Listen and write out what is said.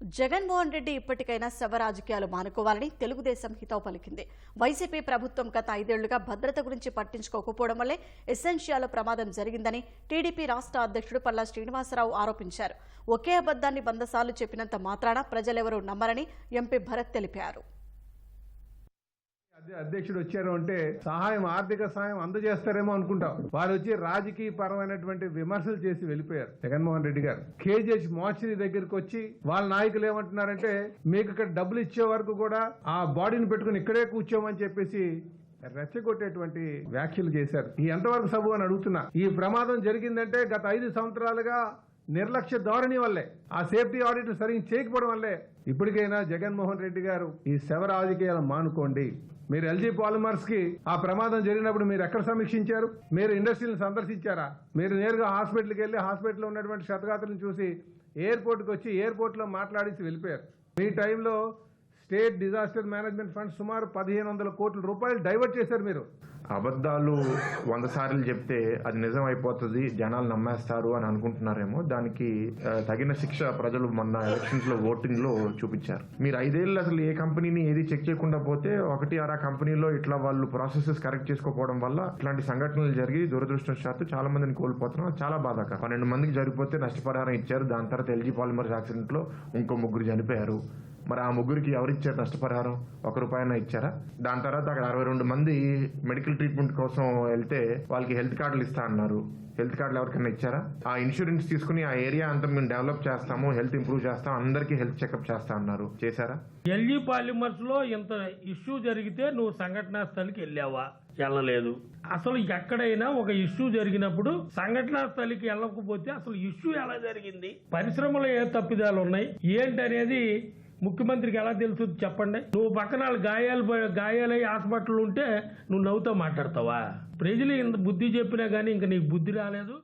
జగన్మోహన్ రెడ్డి ఇప్పటికైనా శవ రాజకీయాలు మానుకోవాలని తెలుగుదేశం హితవు పలికింది. వైసీపీ ప్రభుత్వం గత ఐదేళ్ళుగా భద్రత గురించి పట్టించుకోకపోవడం వల్లే ఎసెన్షియాలో ప్రమాదం జరిగిందని టీడీపీ రాష్ట్ర అధ్యక్షుడు పల్లా శ్రీనివాసరావు ఆరోపించారు. ఒకే అబద్దాన్ని వందసార్లు చెప్పినంత మాత్రాన ప్రజలెవరూ నమ్మరని ఎంపీ భరత్ తెలిపారు. అధ్యక్షుడు వచ్చారు అంటే సహాయం ఆర్థిక సహాయం అందజేస్తారేమో అనుకుంటాం. వారు వచ్చి రాజకీయ పరమైనటువంటి విమర్శలు చేసి వెళ్ళిపోయారు జగన్మోహన్ రెడ్డి గారు. కేజీహెచ్ మోర్చరీ దగ్గరికి వచ్చి వాళ్ళ నాయకులు ఏమంటున్నారంటే మీకు ఇక్కడ డబ్బులు ఇచ్చే వరకు కూడా ఆ బాడీని పెట్టుకుని ఇక్కడే కూర్చోమని చెప్పేసి రెచ్చగొట్టేటువంటి వ్యాఖ్యలు చేశారు. ఈ ఎంతవరకు సబు అని అడుగుతున్నా. ఈ ప్రమాదం జరిగిందంటే గత ఐదు సంవత్సరాలుగా నిర్లక్ష్య ధోరణి వల్లే ఆ సేఫ్టీ ఆడిట్ సరిగ్గా చేయకపోవడం వల్లే ఇప్పటికైనా జగన్మోహన్ రెడ్డి గారు ఈ శవ రాజకీయాలు మానుకోండి. మీరు ఎల్జీ పాలిమర్స్కి ఆ ప్రమాదం జరిగినప్పుడు మీరు ఎక్కడ సమీక్షించారు? మీరు ఇండస్ట్రీని సందర్శించారా? మీరు నేరుగా హాస్పిటల్కి వెళ్ళి హాస్పిటల్లో ఉన్నటువంటి శతగాతులను చూసి ఎయిర్పోర్ట్కి వచ్చి ఎయిర్పోర్ట్లో మాట్లాడేసి వెళ్ళిపోయారు. మీ టైంలో స్టేట్ డిజాస్టర్ మేనేజ్మెంట్ ఫండ్ సుమారు పదిహేను వందల కోట్ల రూపాయలు డైవర్ట్ చేశారు మీరు. అబద్ధాలు వంద సార్లు చెప్తే అది నిజం అయిపోతుంది జనాలు నమ్మేస్తారు అని అనుకుంటున్నారేమో. దానికి తగిన శిక్ష ప్రజలు మొన్న ఎలక్షన్స్లో ఓటింగ్లో చూపించారు. మీరు ఐదేళ్ళు అసలు ఏ కంపెనీని ఏది చెక్ చేయకుండా పోతే ఒకటి ఆరా కంపెనీలో ఇట్లా వాళ్ళు ప్రాసెసెస్ కరెక్ట్ చేసుకోకపోవడం వల్ల ఇట్లాంటి సంఘటనలు జరిగి దురదృష్టవశాత్తు చాలా మందిని కోల్పోతున్నాం. చాలా బాధాకరం. పన్నెండు మందికి జరిగిపోతే నష్టపరిహారం ఇచ్చారు. దాని తర్వాత ఎల్జీ పాలిమర్స్ యాక్సిడెంట్లో ఇంకో ముగ్గురు చనిపోయారు. మరి ఆ ముగ్గురికి ఎవరిచ్చారు నష్టపరిహారం? ఒక రూపాయన ఇచ్చారా? దాని తర్వాత అక్కడ అరవై రెండు మంది మెడికల్ ట్రీట్మెంట్ కోసం వెళ్తే వాళ్ళకి హెల్త్ కార్డులు ఇస్తా అన్నారు. హెల్త్ కార్డులు ఎవరికైనా ఇచ్చారా? ఆ ఇన్సూరెన్స్ తీసుకుని ఆ ఏరియా అంతా మేము డెవలప్ చేస్తాము హెల్త్ ఇంప్రూవ్ చేస్తాం అందరికీ హెల్త్ చెకప్ చేస్తా అన్నారు. చేశారా? ఎల్జీ పాలిమర్స్లో ఇంత ఇష్యూ జరిగితే నువ్వు సంఘటనా స్థలికి వెళ్ళావా? వెళ్ళలేదు. అసలు ఎక్కడైనా ఒక ఇష్యూ జరిగినప్పుడు సంఘటనా స్థలికి వెళ్ళకపోతే అసలు ఇష్యూ ఎలా జరిగింది? పరిశ్రమలో ఏ తప్పిదాలు ఉన్నాయి? ఏంటి అనేది ముఖ్యమంత్రికి ఎలా తెలుస్తుంది చెప్పండి? నువ్వు పక్కన గాయాలు ప- గాయాలై హాస్పిటల్ ఉంటే నువ్వు నవ్వుతో మాట్లాడతావా? ప్రజలు ఇంత బుద్ధి చెప్పినా గానీ ఇంకా నీకు బుద్ధి రాలేదు.